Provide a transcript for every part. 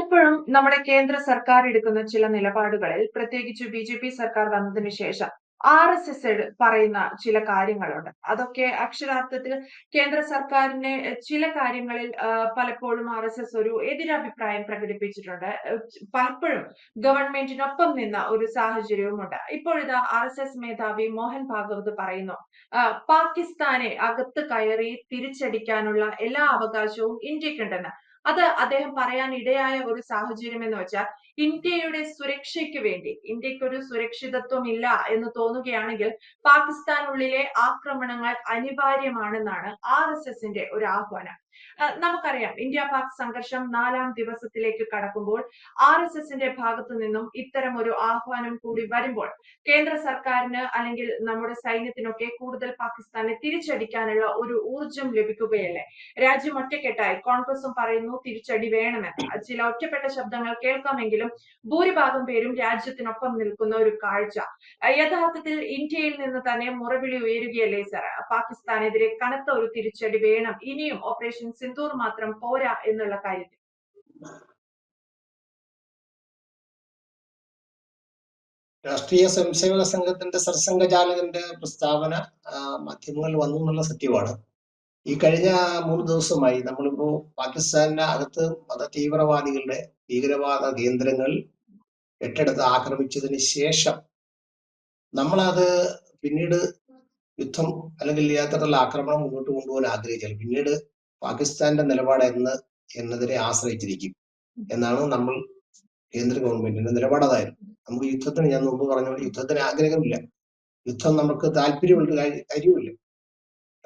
ഇപ്പോഴും നമ്മുടെ കേന്ദ്ര സർക്കാർ എടുക്കുന്ന ചില നിലപാടുകളിൽ പ്രത്യേകിച്ച് ബി ജെ പി സർക്കാർ വന്നതിന് ശേഷം ആർ എസ് എസ് പറയുന്ന ചില കാര്യങ്ങളുണ്ട്. അതൊക്കെ അക്ഷരാർത്ഥത്തിൽ കേന്ദ്ര സർക്കാരിനെ ചില കാര്യങ്ങളിൽ പലപ്പോഴും ആർ എസ് എസ് ഒരു എതിരഭിപ്രായം പ്രകടിപ്പിച്ചിട്ടുണ്ട്. പലപ്പോഴും ഗവൺമെന്റിനൊപ്പം നിന്ന ഒരു സാഹചര്യവുമുണ്ട്. ഇപ്പോഴിതാ ആർ എസ് എസ് മേധാവി മോഹൻ ഭാഗവത് പറയുന്നു പാകിസ്ഥാനെ അകത്ത് കയറി തിരിച്ചടിക്കാനുള്ള എല്ലാ അവകാശവും ഇന്ത്യക്കുണ്ടെന്ന്. അത് അദ്ദേഹം പറയാൻ ഇടയായ ഒരു സാഹചര്യം എന്ന് വെച്ചാൽ ഇന്ത്യയുടെ സുരക്ഷയ്ക്ക് വേണ്ടി ഇന്ത്യയ്ക്ക് ഒരു സുരക്ഷിതത്വം ഇല്ല എന്ന് തോന്നുകയാണെങ്കിൽ പാകിസ്ഥാനുള്ളിലെ ആക്രമണങ്ങൾ അനിവാര്യമാണെന്നാണ് ആർ എസ് എസിന്റെ ഒരു ആഹ്വാനം. നമുക്കറിയാം ഇന്ത്യ പാക് സംഘർഷം നാലാം ദിവസത്തിലേക്ക് കടക്കുമ്പോൾ ആർ എസ് എസിന്റെ ഭാഗത്തു നിന്നും ഇത്തരം ഒരു ആഹ്വാനം കൂടി വരുമ്പോൾ കേന്ദ്ര സർക്കാരിന് അല്ലെങ്കിൽ നമ്മുടെ സൈന്യത്തിനൊക്കെ കൂടുതൽ പാകിസ്ഥാനെ തിരിച്ചടിക്കാനുള്ള ഒരു ഊർജം ലഭിക്കുകയല്ലേ? രാജ്യം ഒറ്റക്കെട്ടായി. കോൺഗ്രസും പറയുന്നു തിരിച്ചടി വേണമെന്ന്. ചില ഒറ്റപ്പെട്ട ശബ്ദങ്ങൾ കേൾക്കാമെങ്കിലും ഭൂരിഭാഗം പേരും രാജ്യത്തിനൊപ്പം നിൽക്കുന്ന ഒരു കാഴ്ച. യഥാർത്ഥത്തിൽ ഇന്ത്യയിൽ നിന്ന് തന്നെ മുറവിളി ഉയരുകയല്ലേ സർ പാകിസ്ഥാനെതിരെ കനത്ത ഒരു തിരിച്ചടി വേണം. ഇനിയും ഓപ്പറേഷൻ സിന്ദൂർ മാത്രം പോരാ എന്നുള്ള കാര്യത്തിൽ രാഷ്ട്രീയ സ്വയംസേവക സംഘത്തിന്റെ സർസംഘചാലകന്റെ പ്രസ്താവന മാധ്യമങ്ങളിൽ വന്നു എന്നുള്ള സത്യമാണ്. ഈ കഴിഞ്ഞ മൂന്ന് ദിവസമായി നമ്മളിപ്പോ പാകിസ്ഥാനിന്റെ അകത്ത് മത തീവ്രവാദികളുടെ ഭീകരവാദ കേന്ദ്രങ്ങൾ എട്ടെടുത്ത് ആക്രമിച്ചതിന് ശേഷം നമ്മളത് പിന്നീട് യുദ്ധം അല്ലെങ്കിൽ യാത്രയുള്ള ആക്രമണം മുന്നോട്ട് കൊണ്ടുപോകാൻ ആഗ്രഹിച്ചാൽ പിന്നീട് പാകിസ്ഥാന്റെ നിലപാട് എന്ന് എന്നതിനെ ആശ്രയിച്ചിരിക്കും. എന്നാണ് നമ്മൾ കേന്ദ്ര ഗവൺമെന്റിന്റെ നിലപാടതായിരുന്നു നമുക്ക് യുദ്ധത്തിന് ഞാൻ മുമ്പ് പറഞ്ഞ പോലെ യുദ്ധത്തിന് ആഗ്രഹമില്ല. യുദ്ധം നമുക്ക് താല്പര്യമുള്ള കാര്യ- കാര്യമില്ല.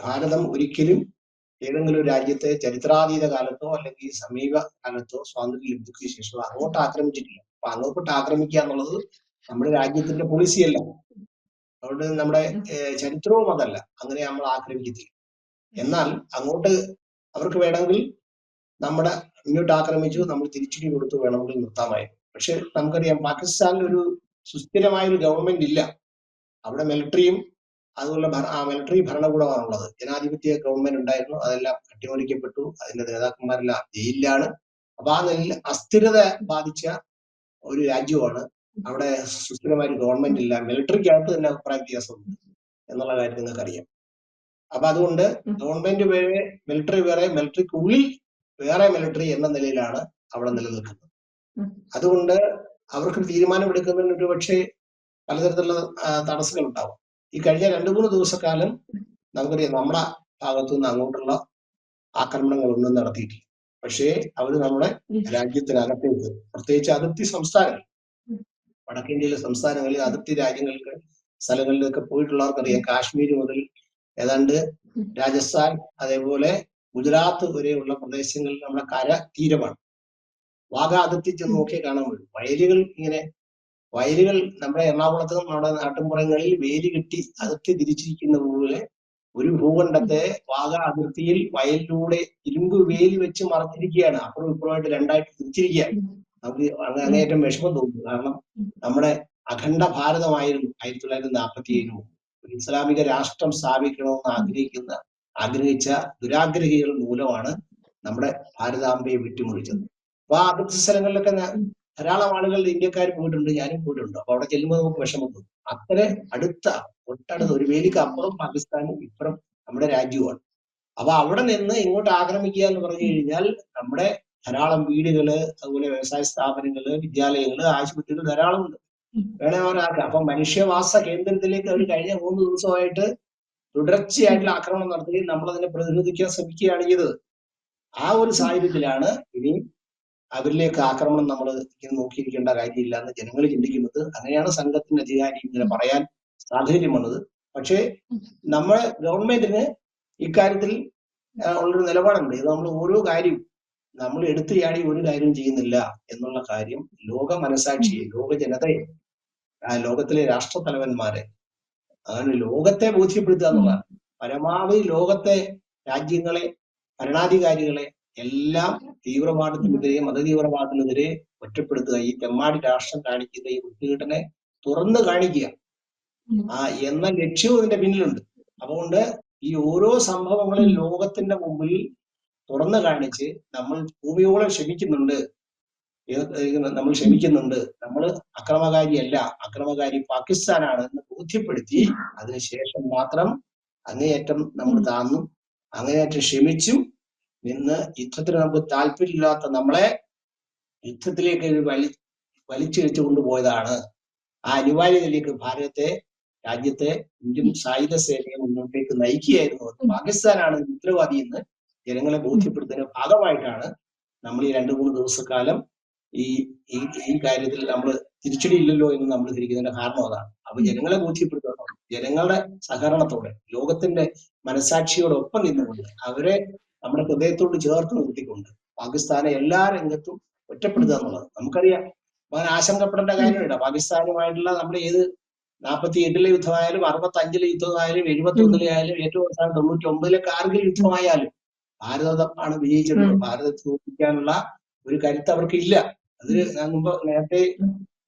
ഭാരതം ഒരിക്കലും ഏതെങ്കിലും ഒരു രാജ്യത്തെ ചരിത്രാതീത കാലത്തോ അല്ലെങ്കിൽ സമീപ കാലത്തോ സ്വാതന്ത്ര്യ ലബ്ധിക്ക് ശേഷം അങ്ങോട്ട് ആക്രമിച്ചിട്ടില്ല. അപ്പൊ അങ്ങോട്ട് ആക്രമിക്കുക എന്നുള്ളത് നമ്മുടെ രാജ്യത്തിന്റെ പോളിസിയല്ല. അതുകൊണ്ട് നമ്മുടെ ചരിത്രവും അതല്ല. അങ്ങനെ നമ്മൾ ആക്രമിക്കത്തില്ല. എന്നാൽ അങ്ങോട്ട് അവർക്ക് വേണമെങ്കിൽ നമ്മുടെ ഇങ്ങോട്ട് ആക്രമിച്ചു നമ്മൾ തിരിച്ചടി കൊടുത്തു വേണമെങ്കിൽ നിർത്താമായിരുന്നു. പക്ഷെ നമുക്കറിയാം പാകിസ്ഥാനിൽ ഒരു സുസ്ഥിരമായ ഒരു ഗവൺമെന്റ് ഇല്ല. അവിടെ മിലിറ്ററിയും അതുപോലെ മിലിറ്ററി ഭരണകൂടമാണുള്ളത്. ജനാധിപത്യ ഗവൺമെന്റ് ഉണ്ടായിരുന്നു. അതെല്ലാം അട്ടിമറിക്കപ്പെട്ടു അതിന്റെ നേതാക്കന്മാരെല്ലാം ജയിലിലാണ്. അപ്പൊ ആ നെല്ല് അസ്ഥിരത ബാധിച്ച ഒരു രാജ്യമാണ്. അവിടെ സുസ്ഥിരമായ ഒരു ഗവൺമെന്റ് ഇല്ല മിലിറ്ററിക്കകത്ത് തന്നെ അഭിപ്രായ വ്യത്യാസമുണ്ട് എന്നുള്ള കാര്യം നിങ്ങൾക്ക് അറിയാം അപ്പൊ അതുകൊണ്ട് ഗവൺമെന്റ് വേറെ മിലിറ്ററി വേറെ മിലിറ്ററിക്കുള്ളിൽ വേറെ മിലിറ്ററി എന്ന നിലയിലാണ് അവിടെ നിലനിൽക്കുന്നത്. അതുകൊണ്ട് അവർക്ക് തീരുമാനമെടുക്കുന്നതിന് ഒരു പക്ഷേ പലതരത്തിലുള്ള തടസ്സങ്ങൾ ഉണ്ടാവും ഈ കഴിഞ്ഞ രണ്ടു മൂന്ന് ദിവസക്കാലം നമുക്കറിയാം നമ്മുടെ ഭാഗത്തു നിന്ന് അങ്ങോട്ടുള്ള ആക്രമണങ്ങളൊന്നും നടത്തിയിട്ടില്ല. പക്ഷേ അവർ നമ്മുടെ. രാജ്യത്തിനകത്തേക്ക് പ്രത്യേകിച്ച് അതിർത്തി സംസ്ഥാനങ്ങൾ വടക്കേ വടക്കേന്ത്യയിലെ സംസ്ഥാനങ്ങളിൽ അതിർത്തി രാജ്യങ്ങൾക്ക് സ്ഥലങ്ങളിലൊക്കെ പോയിട്ടുള്ളവർക്കറിയാം കാശ്മീർ മുതൽ ഏതാണ്ട് രാജസ്ഥാൻ അതേപോലെ ഗുജറാത്ത് വരെയുള്ള പ്രദേശങ്ങളിൽ നമ്മുടെ കര തീരമാണ്. വാഗ അതിർത്തി ചെന്ന്. നോക്കിയാൽ കാണാൻ പറ്റും. വയലുകൾ ഇങ്ങനെ വയലുകൾ നമ്മുടെ എറണാകുളത്ത് നമ്മുടെ നാട്ടിൻപുറങ്ങളിൽ വേലി കെട്ടി അതിർത്തി തിരിച്ചിരിക്കുന്ന പോലെ ഒരു ഭൂഖണ്ഡത്തെ വാഗ അതിർത്തിയിൽ വയലിലൂടെ ഇരുമ്പ് വേലി വെച്ച് മറച്ചിരിക്കുകയാണ് അപ്പുറം ഇപ്പുറമായിട്ട് രണ്ടായിട്ട് തിരിച്ചിരിക്കുകയാണ്. നമുക്ക് അങ്ങ് അങ്ങേയറ്റം വിഷമം തോന്നുന്നു കാരണം നമ്മുടെ അഖണ്ഡ ഭാരതമായിരുന്നു ആയിരത്തി തൊള്ളായിരത്തി നാൽപ്പത്തി ഏഴിന് ഒരു ഇസ്ലാമിക രാഷ്ട്രം സ്ഥാപിക്കണമെന്ന് ആഗ്രഹിക്കുന്ന ആഗ്രഹിച്ച ദുരാഗ്രഹികൾ മൂലമാണ് നമ്മുടെ ഭാരതാംബയെ വിട്ടുമുറിച്ചത് അപ്പൊ ആ അതിർത്തി സ്ഥലങ്ങളിലൊക്കെ ധാരാളം ആളുകൾ ഇന്ത്യക്കാർ പോയിട്ടുണ്ട് ഞാനും പോയിട്ടുണ്ട്. അപ്പൊ അവിടെ ചെല്ലുമ്പോൾ നമുക്ക് വിഷമം തോന്നും അത്ര അടുത്ത ഒട്ടടുത്ത ഒരു വേലിക്ക് അപ്പുറം പാകിസ്ഥാനും ഇപ്പുറം നമ്മുടെ രാജ്യവുമാണ്. അപ്പൊ അവിടെ നിന്ന് ഇങ്ങോട്ട് ആക്രമിക്കുക എന്ന് പറഞ്ഞു കഴിഞ്ഞാൽ നമ്മുടെ ധാരാളം വീടുകൾ അതുപോലെ വ്യവസായ സ്ഥാപനങ്ങൾ വിദ്യാലയങ്ങൾ ആശുപത്രികൾ ധാരാളം ഉണ്ട്. വേണേ അവരാക്കുക അപ്പൊ മനുഷ്യവാസ കേന്ദ്രത്തിലേക്ക് അവർ കഴിഞ്ഞ മൂന്ന് ദിവസമായിട്ട് തുടർച്ചയായിട്ടുള്ള ആക്രമണം നടത്തുകയും നമ്മൾ അതിനെ പ്രതിരോധിക്കാൻ ശ്രമിക്കുകയാണ് ചെയ്തത്. ആ ഒരു സാഹചര്യത്തിലാണ് ഇനി അവരിലേക്ക് ആക്രമണം നമ്മൾ ഇങ്ങനെ നോക്കിയിരിക്കേണ്ട കാര്യമില്ല എന്ന് ജനങ്ങൾ ചിന്തിക്കുന്നത്. അങ്ങനെയാണ് സംഘത്തിന്റെ അധികാരി ഇങ്ങനെ പറയാൻ സാഹചര്യം വന്നത്. പക്ഷേ നമ്മളെ ഗവൺമെന്റിന് ഇക്കാര്യത്തിൽ ഉള്ളൊരു നിലപാടുണ്ട്. ഇത് നമ്മൾ ഓരോ കാര്യവും നമ്മൾ എടുത്തു ചാടി ഒരു കാര്യവും ചെയ്യുന്നില്ല എന്നുള്ള കാര്യം ലോക മനസാക്ഷിയെ ലോക ജനതയെ ആ രാഷ്ട്ര തലവന്മാരെ അങ്ങനെ ലോകത്തെ ബോധ്യപ്പെടുത്തുക എന്നുള്ളതാണ്. പരമാവധി ലോകത്തെ രാജ്യങ്ങളെ ഭരണാധികാരികളെ എല്ലാം തീവ്രവാദത്തിനെതിരെ മതതീവ്രവാദത്തിനെതിരെ ഒറ്റപ്പെടുത്തുക. ഈ തെമ്മാടി രാഷ്ട്രം കാണിക്കുന്ന ഈ വൃത്തികെട്ടനെ തുറന്നു കാണിക്കുക. ആ എന്ന ലക്ഷ്യവും ഇതിന്റെ പിന്നിലുണ്ട്. അതുകൊണ്ട് ഈ ഓരോ സംഭവങ്ങളും ലോകത്തിന്റെ മുമ്പിൽ തുറന്നു കാണിച്ച് നമ്മൾ ഭൂമിയോളം ക്ഷമിക്കുന്നുണ്ട്. നമ്മൾ ക്ഷമിക്കുന്നുണ്ട്. നമ്മൾ അക്രമകാരിയല്ല. അക്രമകാരി പാകിസ്ഥാനാണ് എന്ന് ബോധ്യപ്പെടുത്തി അതിനുശേഷം മാത്രം അങ്ങേയറ്റം നമ്മൾ താന്നു അങ്ങേയറ്റം ക്ഷമിച്ചും നിന്ന് യുദ്ധത്തിന് നമുക്ക് താല്പര്യമില്ലാത്ത നമ്മളെ യുദ്ധത്തിലേക്ക് വലി വലിച്ചിഴച്ചു കൊണ്ടുപോയതാണ്. ആ അനിവാര്യതയിലേക്ക് ഭാരതത്തെ രാജ്യത്തെ ഇന്ത്യൻ സായുധ സേനയെ മുന്നോട്ടേക്ക് നയിക്കുകയായിരുന്നു. അത് പാകിസ്ഥാനാണ് ഉത്തരവാദി എന്ന് ജനങ്ങളെ ബോധ്യപ്പെടുത്തുന്ന ഭാഗമായിട്ടാണ് നമ്മൾ ഈ രണ്ടു മൂന്ന് ദിവസക്കാലം ഈ ഈ ഈ കാര്യത്തിൽ നമ്മൾ തിരിച്ചടിയില്ലല്ലോ എന്ന് നമ്മൾ ധരിക്കുന്നതിന്റെ കാരണം അതാണ്. അപ്പൊ ജനങ്ങളെ ബോധ്യപ്പെടുത്തണം. ജനങ്ങളുടെ സഹകരണത്തോടെ ലോകത്തിന്റെ മനസാക്ഷിയോടൊപ്പം നിന്നുകൊണ്ട് അവരെ നമ്മുടെ ഹൃദയത്തോട് ചേർത്ത് നിർത്തിക്കൊണ്ട് പാകിസ്ഥാനെ എല്ലാ രംഗത്തും ഒറ്റപ്പെടുത്തുക എന്നുള്ളത് നമുക്കറിയാം. അങ്ങനെ ആശങ്കപ്പെടേണ്ട കാര്യമില്ല. പാകിസ്ഥാനുമായിട്ടുള്ള നമ്മൾ ഏത് നാൽപ്പത്തി എട്ടിലെ യുദ്ധമായാലും അറുപത്തി അഞ്ചിലെ യുദ്ധമായാലും എഴുപത്തി ഒന്നിലെ ആയാലും ഏറ്റവും അവസാനം തൊണ്ണൂറ്റി ഒമ്പതിലെ കാർഗിൽ യുദ്ധമായാലും ഭാരതം ആണ് വിജയിച്ചിട്ടുള്ളത് ഭാരതത്തെ തോൽപ്പിക്കാനുള്ള ഒരു കരുത്ത് അവർക്ക് ഇല്ല അത് ഞാൻ മുമ്പ് നേരത്തെ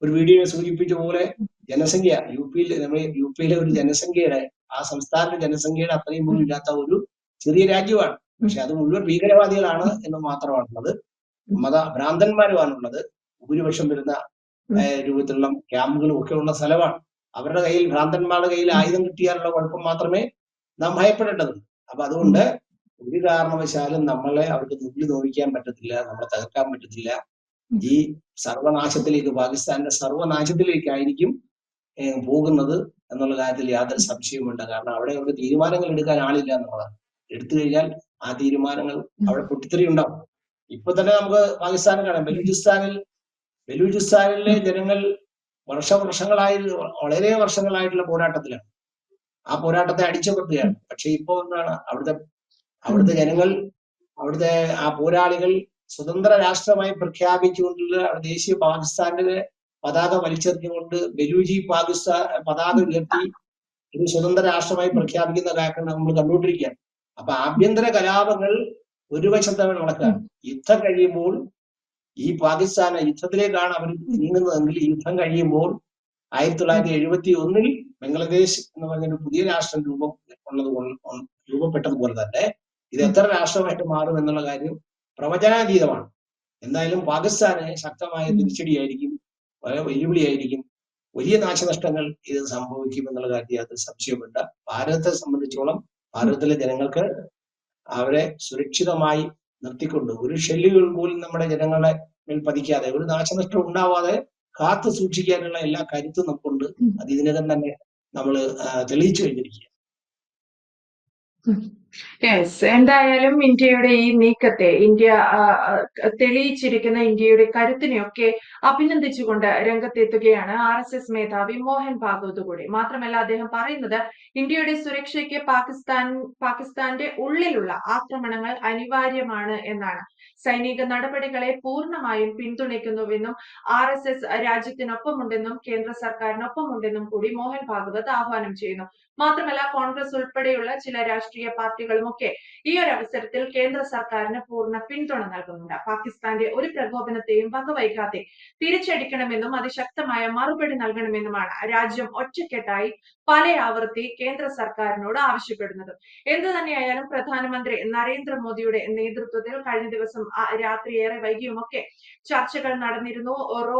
ഒരു വീഡിയോ സൂചിപ്പിച്ച പോലെ ജനസംഖ്യ യു പിയിൽ നമ്മുടെ യു പിയിലെ ഒരു ജനസംഖ്യയുടെ ആ സംസ്ഥാനത്തെ ജനസംഖ്യയുടെ അത്രയും പോലും ഇല്ലാത്ത ഒരു ചെറിയ രാജ്യമാണ്. പക്ഷെ അത് മുഴുവൻ ഭീകരവാദികളാണ് എന്ന് മാത്രമാണുള്ളത്. മത ഭ്രാന്തന്മാരുമാണുള്ളത്. ഭൂരിപക്ഷം വരുന്ന രൂപത്തിലുള്ള ക്യാമ്പുകളും ഒക്കെ ഉള്ള സ്ഥലമാണ്. അവരുടെ കയ്യിൽ ഭ്രാന്തന്മാരുടെ കയ്യിൽ ആയുധം കിട്ടിയാലുള്ള കുഴപ്പം മാത്രമേ നാം ഭയപ്പെടേണ്ടതുള്ളൂ. അപ്പൊ അതുകൊണ്ട് ഒരു കാരണവശാലും നമ്മളെ അവർക്ക് നുള്ളി നോവിക്കാൻ പറ്റത്തില്ല നമ്മളെ തകർക്കാൻ പറ്റത്തില്ല. ഈ സർവനാശത്തിലേക്ക് പാകിസ്ഥാന്റെ സർവനാശത്തിലേക്കായിരിക്കും പോകുന്നത് എന്നുള്ള കാര്യത്തിൽ യാതൊരു സംശയവുമുണ്ട് കാരണം അവിടെ അവർക്ക് തീരുമാനങ്ങൾ എടുക്കാൻ ആളില്ല എന്നുള്ളതാണ് എടുത്തു കഴിഞ്ഞാൽ ആ തീരുമാനങ്ങൾ അവിടെ പൊട്ടിത്തെറി ഉണ്ടാവും ഇപ്പൊ തന്നെ നമുക്ക് പാകിസ്ഥാൻ കാണാം. ബലൂചിസ്ഥാനിൽ ബലൂചിസ്ഥാനിലെ ജനങ്ങൾ വർഷ വർഷങ്ങളായി വളരെ വർഷങ്ങളായിട്ടുള്ള പോരാട്ടത്തിലാണ്. ആ പോരാട്ടത്തെ അടിച്ചമർത്തുകയാണ്. പക്ഷെ ഇപ്പോ എന്താണ്? അവിടുത്തെ അവിടുത്തെ ജനങ്ങൾ അവിടുത്തെ ആ പോരാളികൾ സ്വതന്ത്ര രാഷ്ട്രമായി പ്രഖ്യാപിച്ചുകൊണ്ടുള്ള ദേശീയ പാകിസ്ഥാന്റെ പതാക വലിച്ചെറിഞ്ഞുകൊണ്ട് ബലൂജി പാകിസ്ഥാൻ പതാക ഉയർത്തി ഒരു സ്വതന്ത്ര രാഷ്ട്രമായി പ്രഖ്യാപിക്കുന്ന കാര്യം നമ്മൾ കണ്ടുകൊണ്ടിരിക്കുകയാണ്. അപ്പൊ ആഭ്യന്തര കലാപങ്ങൾ ഒരു വശത്താണ് നടക്കുക യുദ്ധം കഴിയുമ്പോൾ ഈ പാകിസ്ഥാൻ യുദ്ധത്തിലേക്കാണ് അവർ നീങ്ങുന്നതെങ്കിൽ യുദ്ധം കഴിയുമ്പോൾ ആയിരത്തി തൊള്ളായിരത്തി എഴുപത്തി ഒന്നിൽ ബംഗ്ലാദേശ് എന്ന് പറഞ്ഞൊരു പുതിയ രാഷ്ട്രം രൂപം ഉള്ളത് രൂപപ്പെട്ടതുപോലെ തന്നെ ഇത് എത്ര രാഷ്ട്രമായിട്ട് മാറും എന്നുള്ള കാര്യം പ്രവചനാതീതമാണ്. എന്തായാലും പാകിസ്ഥാന് ശക്തമായ തിരിച്ചടിയായിരിക്കും. വളരെ വെല്ലുവിളിയായിരിക്കും. വലിയ നാശനഷ്ടങ്ങൾ ഇത് സംഭവിക്കും എന്നുള്ള കാര്യത്തിൽ അത് സംശയമുണ്ട് ഭാരതത്തെ സംബന്ധിച്ചോളം ഭാരതത്തിലെ ജനങ്ങൾക്ക് അവരെ സുരക്ഷിതമായി നിർത്തിക്കൊണ്ട് ഒരു ഷെല്ലുകൾ പോലും നമ്മുടെ ജനങ്ങളെ മേൽ പതിക്കാതെ ഒരു നാശനഷ്ടം ഉണ്ടാവാതെ കാത്തു സൂക്ഷിക്കാനുള്ള എല്ലാ കരുത്തും നമുക്കുണ്ട്. അത് ഇതിനകം തന്നെ നമ്മൾ തെളിയിച്ചു കഴിഞ്ഞിരിക്കുക യെസ് എന്തായാലും ഇന്ത്യയുടെ ഈ നീക്കത്തെ ഇന്ത്യ തെളിയിച്ചിരിക്കുന്ന ഇന്ത്യയുടെ കരുത്തിനെയൊക്കെ അഭിനന്ദിച്ചുകൊണ്ട് രംഗത്തെത്തുകയാണ് ആർ എസ് എസ് മേധാവി മോഹൻ ഭാഗവത് കൂടി മാത്രമല്ല അദ്ദേഹം പറയുന്നത് ഇന്ത്യയുടെ സുരക്ഷയ്ക്ക് പാകിസ്ഥാൻ പാകിസ്ഥാന്റെ ഉള്ളിലുള്ള ആക്രമണങ്ങൾ അനിവാര്യമാണ് എന്നാണ്. സൈനിക നടപടികളെ പൂർണമായും പിന്തുണയ്ക്കുന്നുവെന്നും ആർ എസ് എസ് രാജ്യത്തിനൊപ്പമുണ്ടെന്നും കേന്ദ്ര സർക്കാരിനൊപ്പമുണ്ടെന്നും കൂടി മോഹൻ ഭാഗവത് ആഹ്വാനം ചെയ്യുന്നു. മാത്രമല്ല കോൺഗ്രസ് ഉൾപ്പെടെയുള്ള ചില രാഷ്ട്രീയ പാർട്ടികളുമൊക്കെ ഈ ഒരു അവസരത്തിൽ കേന്ദ്ര സർക്കാരിന് പൂർണ പിന്തുണ നൽകുന്നുണ്ട്. പാകിസ്ഥാന്റെ ഒരു പ്രകോപനത്തെയും വകവൈകാതെ തിരിച്ചടിക്കണമെന്നും അതിശക്തമായ മറുപടി നൽകണമെന്നുമാണ് രാജ്യം ഒറ്റക്കെട്ടായി പല ആവർത്തി കേന്ദ്ര സർക്കാരിനോട് ആവശ്യപ്പെടുന്നത്. എന്തു തന്നെയായാലും പ്രധാനമന്ത്രി നരേന്ദ്രമോദിയുടെ നേതൃത്വത്തിൽ കഴിഞ്ഞ ദിവസം രാത്രി ഏറെ വൈകിയുമൊക്കെ ചർച്ചകൾ നടന്നിരുന്നു. ഓരോ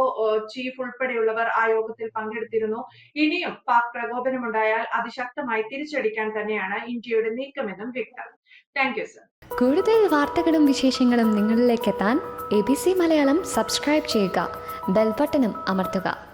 ചീഫ് ഉൾപ്പെടെയുള്ളവർ ആ യോഗത്തിൽ പങ്കെടുത്തിരുന്നു. ഇനിയും പാക് പ്രകോപനമുണ്ടായാൽ അതിശക്തമായി തിരിച്ചടിക്കാൻ തന്നെയാണ് ഇന്ത്യയുടെ നീക്കമെന്നും വ്യക്തം താങ്ക് യു സർ കൂടുതൽ വാർത്തകളും വിശേഷങ്ങളും നിങ്ങളിലേക്ക് എത്താൻ A B C Malayalam subscribe ചെയ്യുക. ബെൽബട്ടനും അമർത്തുക.